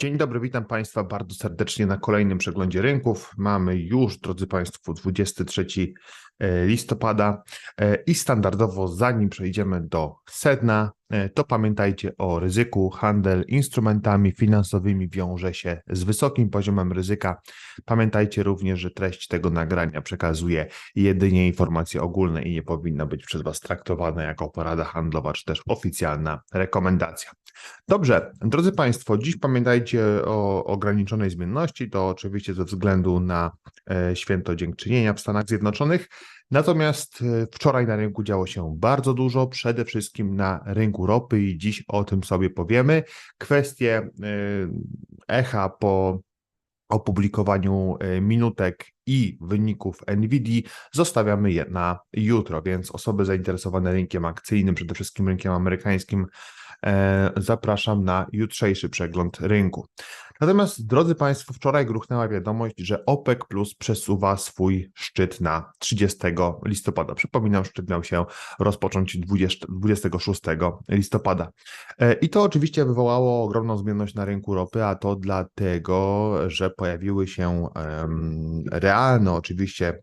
Dzień dobry, witam Państwa bardzo serdecznie na kolejnym przeglądzie rynków. Mamy już, drodzy Państwo, 23 e, listopada e, i standardowo, zanim przejdziemy do sedna, to pamiętajcie o ryzyku. Handel instrumentami finansowymi wiąże się z wysokim poziomem ryzyka. Pamiętajcie również, że treść tego nagrania przekazuje jedynie informacje ogólne i nie powinna być przez Was traktowana jako porada handlowa czy też oficjalna rekomendacja. Dobrze, drodzy Państwo, dziś pamiętajcie o ograniczonej zmienności, to oczywiście ze względu na e, święto dziękczynienia w Stanach Zjednoczonych. Natomiast e, wczoraj na rynku działo się bardzo dużo, przede wszystkim na rynku ropy i dziś o tym sobie powiemy. Kwestie e, echa po opublikowaniu minutek i wyników NVIDII zostawiamy je na jutro, więc osoby zainteresowane rynkiem akcyjnym, przede wszystkim rynkiem amerykańskim, E, zapraszam na jutrzejszy przegląd rynku. Natomiast, drodzy Państwo, wczoraj gruchnęła wiadomość, że OPEC Plus przesuwa swój szczyt na 30 listopada. Przypominam, szczyt miał się rozpocząć 20, 26 listopada. E, I to oczywiście wywołało ogromną zmienność na rynku ropy, a to dlatego, że pojawiły się realne oczywiście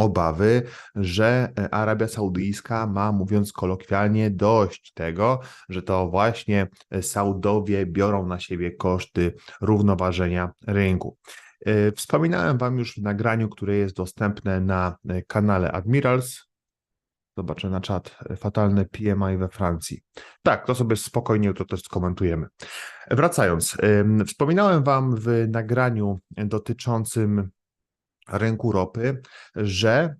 obawy, że e, Arabia Saudyjska ma, mówiąc kolokwialnie, dość tego, że to właśnie e, Saudowie biorą na siebie koszty równoważenia rynku. E, wspominałem Wam już w nagraniu, które jest dostępne na kanale Admirals. Zobaczę na czat. Fatalne PMI we Francji. Tak, to sobie spokojnie to też skomentujemy. Wracając, wspominałem Wam w nagraniu dotyczącym rynku ropy, że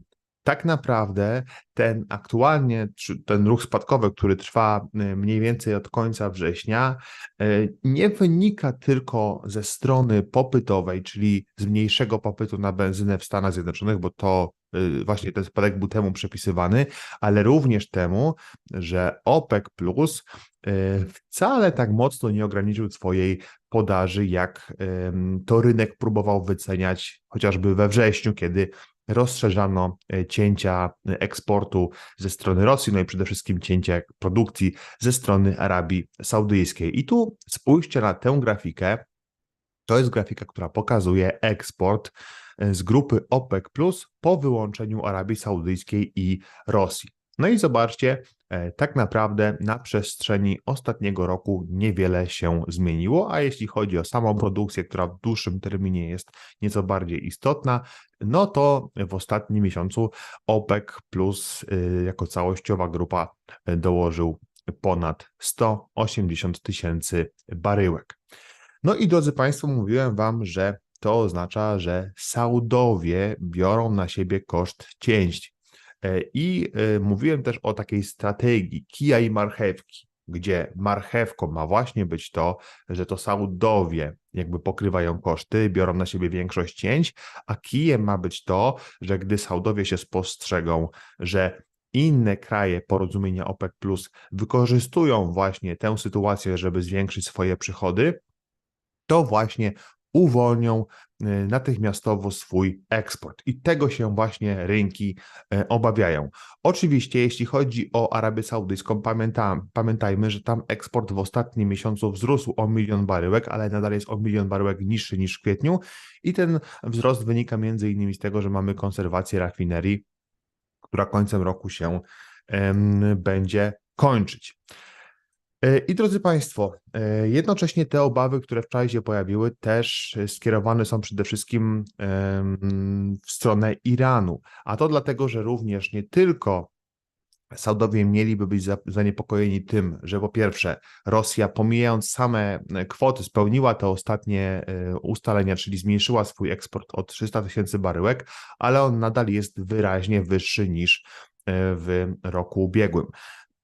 tak naprawdę ten aktualnie, ten ruch spadkowy, który trwa y, mniej więcej od końca września, y, nie wynika tylko ze strony popytowej, czyli zmniejszego popytu na benzynę w Stanach Zjednoczonych, bo to y, właśnie ten spadek był temu przypisywany, ale również temu, że OPEC Plus wcale tak mocno nie ograniczył swojej podaży, jak to rynek próbował wyceniać chociażby we wrześniu, kiedy rozszerzano e, cięcia eksportu ze strony Rosji, no i przede wszystkim cięcia produkcji ze strony Arabii Saudyjskiej. I tu spójrzcie na tę grafikę. To jest grafika, która pokazuje eksport e, z grupy OPEC po wyłączeniu Arabii Saudyjskiej i Rosji. No i zobaczcie, e, tak naprawdę na przestrzeni ostatniego roku niewiele się zmieniło, a jeśli chodzi o samą produkcję, która w dłuższym terminie jest nieco bardziej istotna, no to w ostatnim miesiącu OPEC plus y, jako całościowa grupa y, dołożył ponad 180 tysięcy baryłek. No i drodzy Państwo, mówiłem Wam, że to oznacza, że Saudowie biorą na siebie koszt cięć. E, I e, mówiłem też o takiej strategii kija i marchewki, gdzie marchewką ma właśnie być to, że to Saudowie jakby pokrywają koszty, biorą na siebie większość cięć, a kijem ma być to, że gdy Saudowie się spostrzegą, że inne kraje porozumienia OPEC wykorzystują właśnie tę sytuację, żeby zwiększyć swoje przychody, to właśnie uwolnią natychmiastowo swój eksport. I tego się właśnie rynki y, obawiają. Oczywiście, jeśli chodzi o Arabię Saudyjską, pamiętajmy, że tam eksport w ostatnim miesiącu wzrósł o milion baryłek, ale nadal jest o milion baryłek niższy niż w kwietniu. I ten wzrost wynika między innymi z tego, że mamy konserwację rafinerii, która końcem roku się będzie kończyć. E, I drodzy Państwo, e, jednocześnie te obawy, które wczoraj się pojawiły, też skierowane są przede wszystkim w stronę Iranu. A to dlatego, że również nie tylko Saudowie mieliby być zaniepokojeni tym, że po pierwsze Rosja, pomijając same e, kwoty, spełniła te ostatnie ustalenia, czyli zmniejszyła swój eksport o 300 tysięcy baryłek, ale on nadal jest wyraźnie wyższy niż w roku ubiegłym.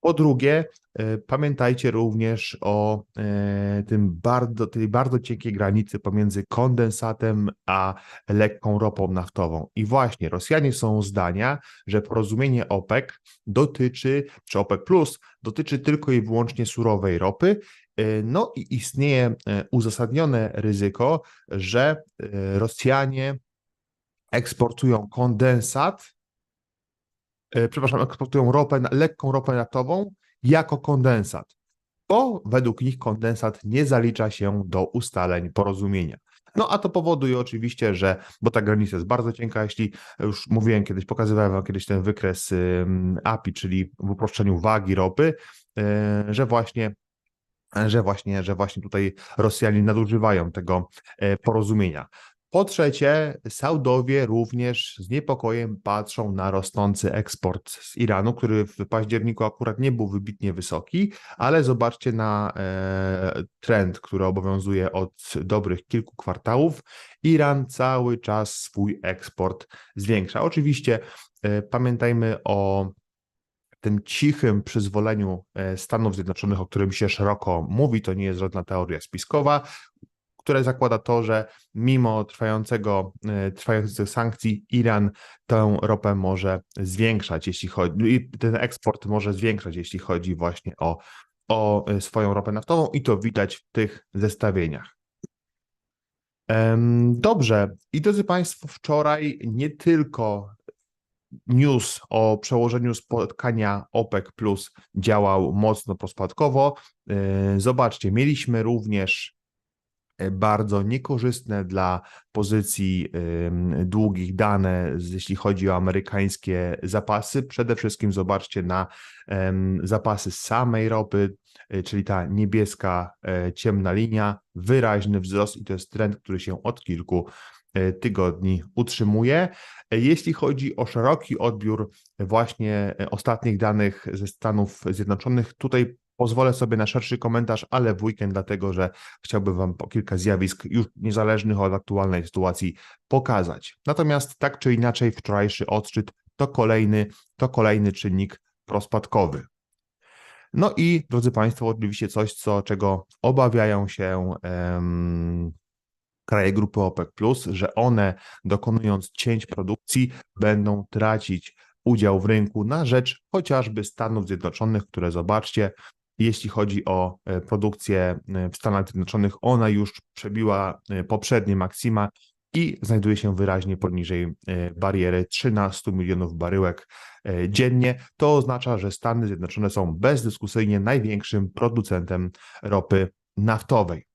Po drugie, e, pamiętajcie również o e, tym bardzo, tej bardzo cienkiej granicy pomiędzy kondensatem a lekką ropą naftową. I właśnie Rosjanie są zdania, że porozumienie OPEC dotyczy, czy OPEC Plus dotyczy tylko i wyłącznie surowej ropy. E, no i istnieje uzasadnione ryzyko, że Rosjanie eksportują kondensat przepraszam, eksportują ropę, lekką ropę naftową jako kondensat. bo według nich kondensat nie zalicza się do ustaleń porozumienia. No a to powoduje oczywiście, że, bo ta granica jest bardzo cienka, jeśli już mówiłem kiedyś, pokazywałem wam kiedyś ten wykres API, czyli w uproszczeniu wagi ropy, y, że właśnie że właśnie, że właśnie tutaj Rosjanie nadużywają tego e, porozumienia. Po trzecie, Saudowie również z niepokojem patrzą na rosnący eksport z Iranu, który w październiku akurat nie był wybitnie wysoki, ale zobaczcie na e, trend, który obowiązuje od dobrych kilku kwartałów. Iran cały czas swój eksport zwiększa. Oczywiście e, pamiętajmy o tym cichym przyzwoleniu e, Stanów Zjednoczonych, o którym się szeroko mówi, to nie jest żadna teoria spiskowa, które zakłada to, że mimo trwającego, e, trwających sankcji Iran tę ropę może zwiększać, jeśli chodzi, ten eksport może zwiększać, jeśli chodzi właśnie o, o e, swoją ropę naftową i to widać w tych zestawieniach. Dobrze. I drodzy Państwo, wczoraj nie tylko news o przełożeniu spotkania OPEC Plus działał mocno prospadkowo. E, zobaczcie, mieliśmy również bardzo niekorzystne dla pozycji długich dane, jeśli chodzi o amerykańskie zapasy. Przede wszystkim zobaczcie na zapasy samej ropy, e, czyli ta niebieska, ciemna linia, wyraźny wzrost i to jest trend, który się od kilku E, tygodni utrzymuje. E, jeśli chodzi o szeroki odbiór właśnie e, ostatnich danych ze Stanów Zjednoczonych, tutaj pozwolę sobie na szerszy komentarz, ale w weekend, dlatego że chciałbym Wam kilka zjawisk już niezależnych od aktualnej sytuacji pokazać. Natomiast tak czy inaczej, wczorajszy odczyt to kolejny, to kolejny czynnik prospadkowy. No i drodzy Państwo, oczywiście coś, co, czego obawiają się um, kraje grupy OPEC, że one dokonując cięć produkcji będą tracić udział w rynku na rzecz chociażby Stanów Zjednoczonych, które zobaczcie, jeśli chodzi o e, produkcję e, w Stanach Zjednoczonych, ona już przebiła e, poprzednie maksima i znajduje się wyraźnie poniżej bariery 13 milionów baryłek dziennie. To oznacza, że Stany Zjednoczone są bezdyskusyjnie największym producentem ropy naftowej.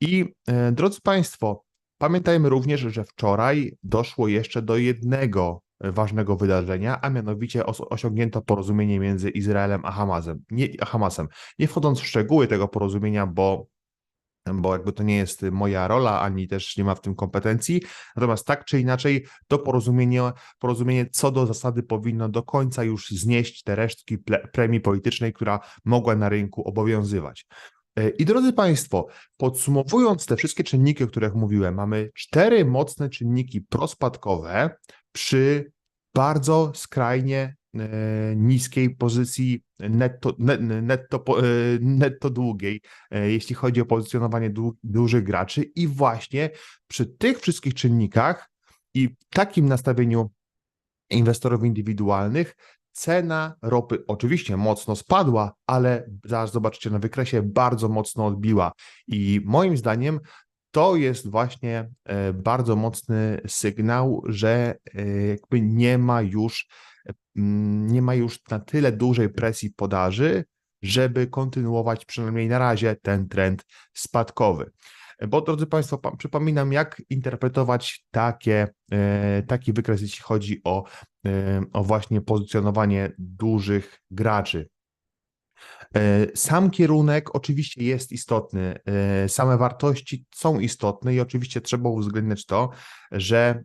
I drodzy Państwo, pamiętajmy również, że wczoraj doszło jeszcze do jednego ważnego wydarzenia, a mianowicie osiągnięto porozumienie między Izraelem a Hamasem. Nie, Hamasem. Nie wchodząc w szczegóły tego porozumienia, bo bo jakby to nie jest moja rola, ani też nie ma w tym kompetencji. Natomiast tak czy inaczej, to porozumienie, porozumienie co do zasady powinno do końca już znieść te resztki premii politycznej, która mogła na rynku obowiązywać. E, I drodzy Państwo, podsumowując te wszystkie czynniki, o których mówiłem, mamy cztery mocne czynniki prospadkowe przy bardzo skrajnie e, niskiej pozycji netto, netto, e, netto długiej, jeśli chodzi o pozycjonowanie du, dużych graczy. I właśnie przy tych wszystkich czynnikach i takim nastawieniu inwestorów indywidualnych Cena ropy oczywiście mocno spadła, ale zaraz zobaczycie na wykresie bardzo mocno odbiła. I moim zdaniem to jest właśnie e, bardzo mocny sygnał, że e, jakby nie ma już nie ma już na tyle dużej presji podaży, żeby kontynuować przynajmniej na razie ten trend spadkowy. Bo drodzy Państwo, przypominam, jak interpretować takie, e, taki wykres, jeśli chodzi o, o właśnie pozycjonowanie dużych graczy. E, sam kierunek oczywiście jest istotny, same wartości są istotne i oczywiście trzeba uwzględniać to, że,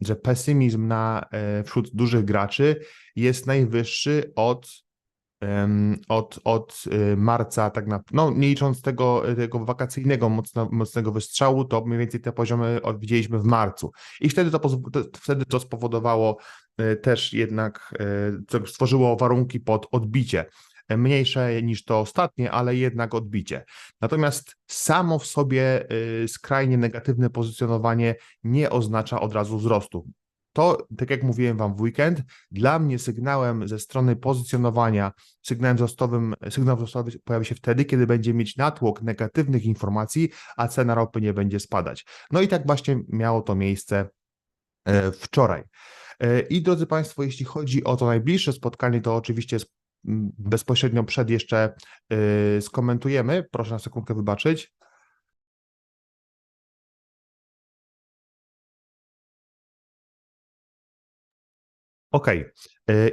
że pesymizm na, wśród dużych graczy jest najwyższy od od, od marca, tak na, no nie licząc tego, tego wakacyjnego mocno, mocnego wystrzału, to mniej więcej te poziomy widzieliśmy w marcu. I wtedy to, wtedy to spowodowało też jednak, stworzyło warunki pod odbicie. Mniejsze niż to ostatnie, ale jednak odbicie. Natomiast samo w sobie y, skrajnie negatywne pozycjonowanie nie oznacza od razu wzrostu. To, tak jak mówiłem Wam w weekend, dla mnie sygnałem ze strony pozycjonowania, sygnałem wzrostowym, sygnał wzrostowy pojawi się wtedy, kiedy będzie mieć natłok negatywnych informacji, a cena ropy nie będzie spadać. No i tak właśnie miało to miejsce e, wczoraj. E, I drodzy Państwo, jeśli chodzi o to najbliższe spotkanie, to oczywiście bezpośrednio przed jeszcze y, skomentujemy. Proszę na sekundkę wybaczyć. Okay.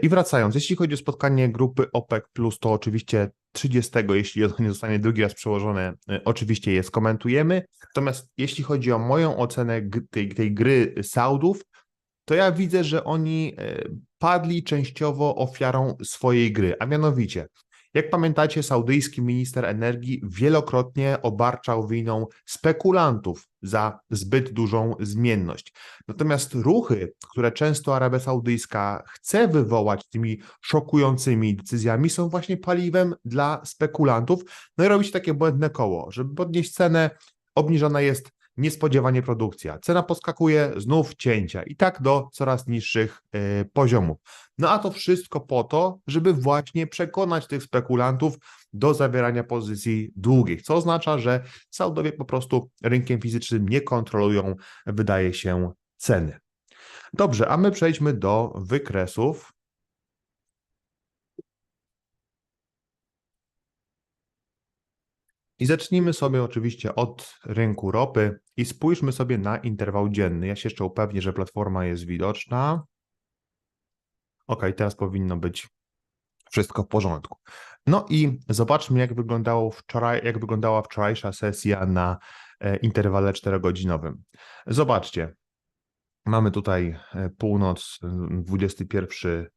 I wracając, jeśli chodzi o spotkanie grupy OPEC, to oczywiście 30, jeśli ono nie zostanie drugi raz przełożone, y, oczywiście je skomentujemy. Natomiast jeśli chodzi o moją ocenę tej, tej gry Saudów, to ja widzę, że oni e, padli częściowo ofiarą swojej gry, a mianowicie jak pamiętacie, saudyjski minister energii wielokrotnie obarczał winą spekulantów za zbyt dużą zmienność. Natomiast ruchy, które często Arabia Saudyjska chce wywołać tymi szokującymi decyzjami, są właśnie paliwem dla spekulantów. No i robić takie błędne koło, żeby podnieść cenę, obniżona jest niespodziewanie produkcja. Cena poskakuje, znów cięcia i tak do coraz niższych y, poziomów. No a to wszystko po to, żeby właśnie przekonać tych spekulantów do zawierania pozycji długich, co oznacza, że Saudowie po prostu rynkiem fizycznym nie kontrolują, wydaje się, ceny. Dobrze, a my przejdźmy do wykresów. I zacznijmy sobie oczywiście od rynku ropy i spójrzmy sobie na interwał dzienny. Ja się jeszcze upewnię, że platforma jest widoczna. Ok, teraz powinno być wszystko w porządku. No i zobaczmy, jak, wyglądało wczoraj, jak wyglądała wczorajsza sesja na e, interwale 4-godzinowym. Zobaczcie, mamy tutaj e, północ, 21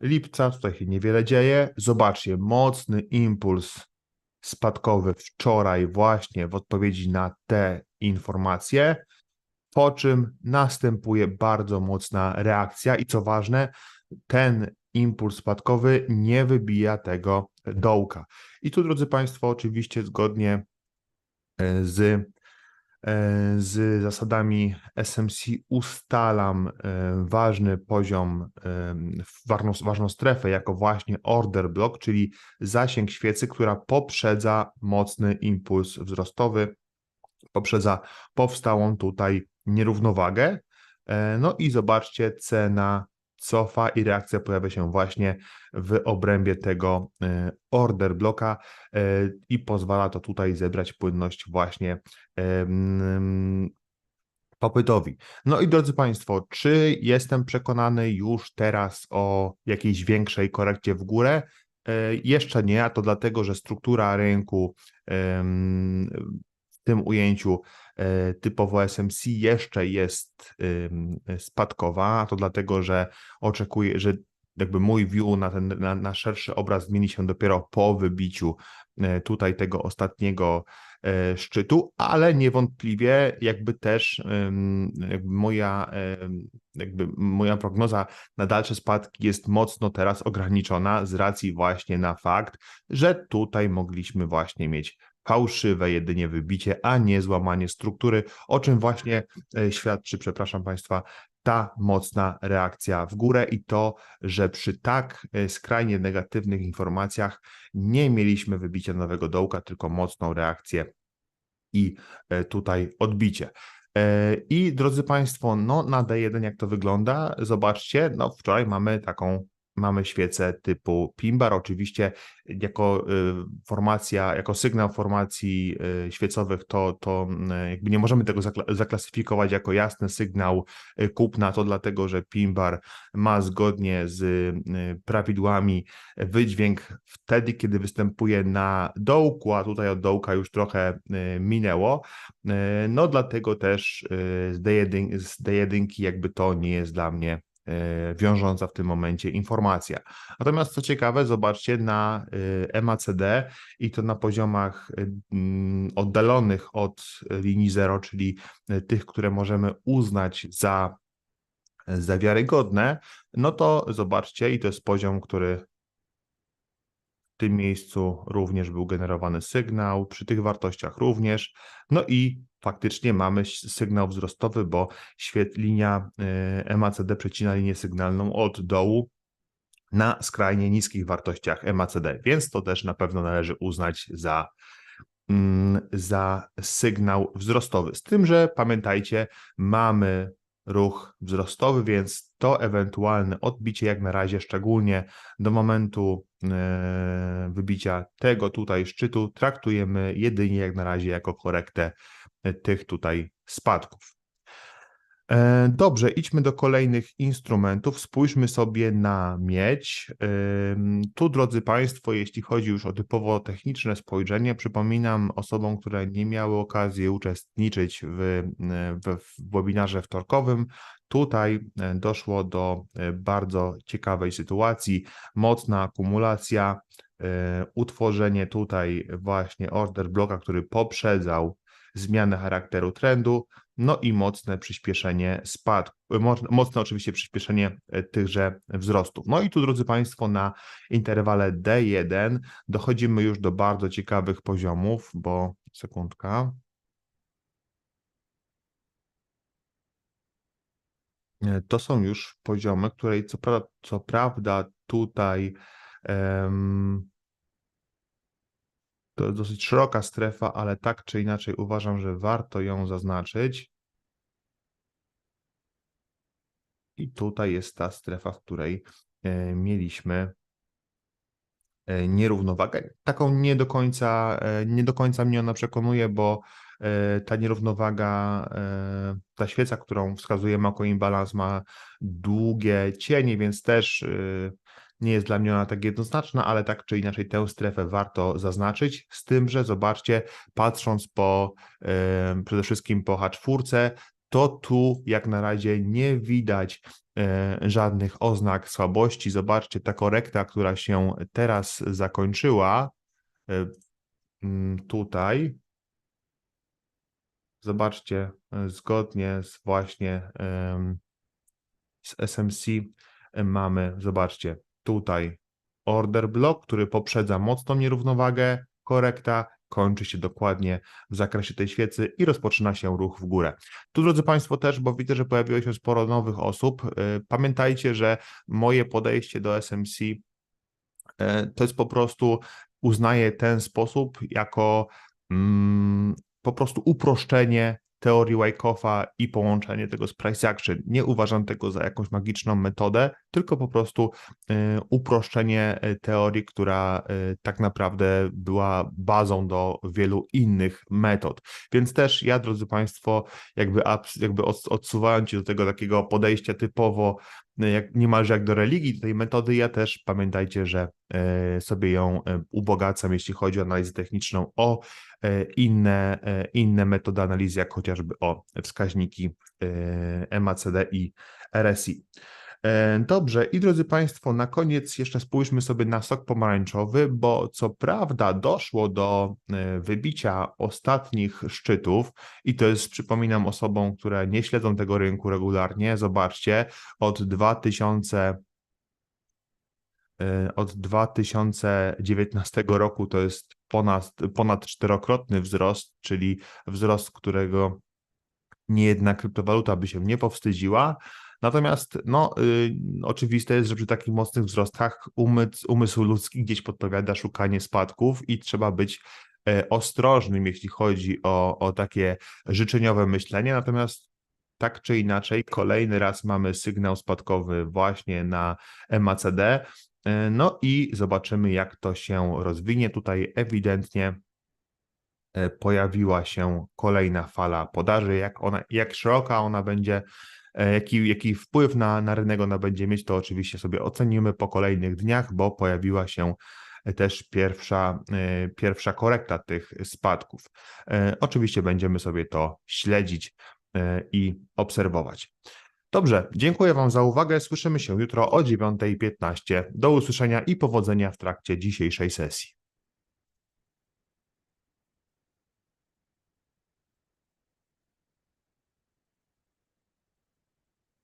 lipca, tutaj się niewiele dzieje. Zobaczcie, mocny impuls spadkowy wczoraj właśnie w odpowiedzi na te informacje, po czym następuje bardzo mocna reakcja i co ważne, ten impuls spadkowy nie wybija tego dołka. I tu, drodzy Państwo, oczywiście zgodnie e, z z zasadami SMC ustalam e, ważny poziom, e, ważną, ważną strefę jako właśnie order block, czyli zasięg świecy, która poprzedza mocny impuls wzrostowy, poprzedza powstałą tutaj nierównowagę. No i zobaczcie, cena cofa i reakcja pojawia się właśnie w obrębie tego e, order bloka e, i pozwala to tutaj zebrać płynność właśnie popytowi. No i drodzy Państwo, czy jestem przekonany już teraz o jakiejś większej korekcie w górę? E, jeszcze nie, a to dlatego, że struktura rynku tym ujęciu E, typowo SMC jeszcze jest spadkowa, a to dlatego, że oczekuję, że jakby mój view na ten na, na szerszy obraz zmieni się dopiero po wybiciu e, tutaj tego ostatniego e, szczytu, ale niewątpliwie jakby też jakby moja, jakby moja prognoza na dalsze spadki jest mocno teraz ograniczona z racji właśnie na fakt, że tutaj mogliśmy właśnie mieć fałszywe jedynie wybicie, a nie złamanie struktury, o czym właśnie e, świadczy, przepraszam Państwa, ta mocna reakcja w górę i to, że przy tak e, skrajnie negatywnych informacjach nie mieliśmy wybicia nowego dołka, tylko mocną reakcję i e, tutaj odbicie. I drodzy Państwo, no na D1 jak to wygląda? Zobaczcie, no wczoraj mamy taką mamy świece typu Pimbar, oczywiście jako y, formacja, jako sygnał formacji y, świecowych, to, to y, jakby nie możemy tego zaklasyfikować jako jasny sygnał kupna, to dlatego, że Pimbar ma zgodnie z prawidłami wydźwięk wtedy, kiedy występuje na dołku, a tutaj od dołka już trochę minęło. No dlatego też z D1, z D1 jakby to nie jest dla mnie wiążąca w tym momencie informacja. Natomiast co ciekawe, zobaczcie na e, MACD i to na poziomach e, mm, oddalonych od linii zero, czyli tych, które możemy uznać za, za wiarygodne, no to zobaczcie, i to jest poziom, który w tym miejscu również był generowany sygnał, przy tych wartościach również. No i faktycznie mamy sygnał wzrostowy, bo linia e, MACD przecina linię sygnalną od dołu na skrajnie niskich wartościach MACD, więc to też na pewno należy uznać za, mm, za sygnał wzrostowy. Z tym, że pamiętajcie, mamy ruch wzrostowy, więc to ewentualne odbicie jak na razie, szczególnie do momentu e, wybicia tego tutaj szczytu, traktujemy jedynie jak na razie jako korektę tych tutaj spadków. E, dobrze, idźmy do kolejnych instrumentów. Spójrzmy sobie na miedź. Tu, drodzy Państwo, jeśli chodzi już o typowo techniczne spojrzenie, przypominam osobom, które nie miały okazji uczestniczyć w, w, w webinarze wtorkowym, Tutaj e, doszło do e, bardzo ciekawej sytuacji. Mocna akumulacja, utworzenie tutaj właśnie order bloka, który poprzedzał zmianę charakteru trendu, no i mocne przyspieszenie spadku, mocne oczywiście przyspieszenie e, tychże wzrostów. No i tu, drodzy Państwo, na interwale D1 dochodzimy już do bardzo ciekawych poziomów, bo sekundka. E, to są już poziomy, które co, pra co prawda tutaj um, to jest dosyć szeroka strefa, ale tak czy inaczej uważam, że warto ją zaznaczyć. I tutaj jest ta strefa, w której e, mieliśmy e, nierównowagę. Taką nie do końca, e, nie do końca mnie ona przekonuje, bo ta nierównowaga, ta świeca, którą wskazuje Mako Imbalance ma długie cienie, więc też nie jest dla mnie ona tak jednoznaczna, ale tak czy inaczej tę strefę warto zaznaczyć, z tym, że zobaczcie, patrząc po przede wszystkim po H4, to tu jak na razie nie widać e, żadnych oznak słabości. Zobaczcie, ta korekta, która się teraz zakończyła e, tutaj, zobaczcie, e, zgodnie z właśnie z SMC mamy, zobaczcie, tutaj order block, który poprzedza mocną nierównowagę, korekta, kończy się dokładnie w zakresie tej świecy i rozpoczyna się ruch w górę. Tu, drodzy Państwo, też, bo widzę, że pojawiło się sporo nowych osób, y, pamiętajcie, że moje podejście do SMC y, to jest po prostu, uznaję ten sposób jako mm, po prostu uproszczenie teorii Wyckoff'a i połączenie tego z price action. Nie uważam tego za jakąś magiczną metodę, tylko po prostu y, uproszczenie y, teorii, która y, tak naprawdę była bazą do wielu innych metod. Więc też ja, drodzy Państwo, jakby, jakby odsuwając się do tego takiego podejścia typowo jak, niemalże jak do religii, tej metody, ja też pamiętajcie, że sobie ją ubogacam, jeśli chodzi o analizę techniczną, o inne, inne metody analizy, jak chociażby o wskaźniki MACD i RSI. E, dobrze, i drodzy Państwo, na koniec jeszcze spójrzmy sobie na sok pomarańczowy, bo co prawda doszło do e, wybicia ostatnich szczytów, i to jest, przypominam osobom, które nie śledzą tego rynku regularnie, zobaczcie, od 2000 e, od 2019 roku to jest ponad, ponad czterokrotny wzrost, czyli wzrost, którego niejedna kryptowaluta by się nie powstydziła. Natomiast no, y, oczywiste jest, że przy takich mocnych wzrostach umysł, umysł ludzki gdzieś podpowiada szukanie spadków i trzeba być e, ostrożnym, jeśli chodzi o, o takie życzeniowe myślenie. Natomiast tak czy inaczej, kolejny raz mamy sygnał spadkowy właśnie na MACD. E, no i zobaczymy, jak to się rozwinie. Tutaj ewidentnie e, pojawiła się kolejna fala podaży. Jak, ona, jak szeroka ona będzie, jaki, jaki wpływ na, na rynek ona będzie mieć, to oczywiście sobie ocenimy po kolejnych dniach, bo pojawiła się też pierwsza, e, pierwsza korekta tych spadków. E, oczywiście będziemy sobie to śledzić i obserwować. Dobrze, dziękuję Wam za uwagę. Słyszymy się jutro o 9.15. Do usłyszenia i powodzenia w trakcie dzisiejszej sesji.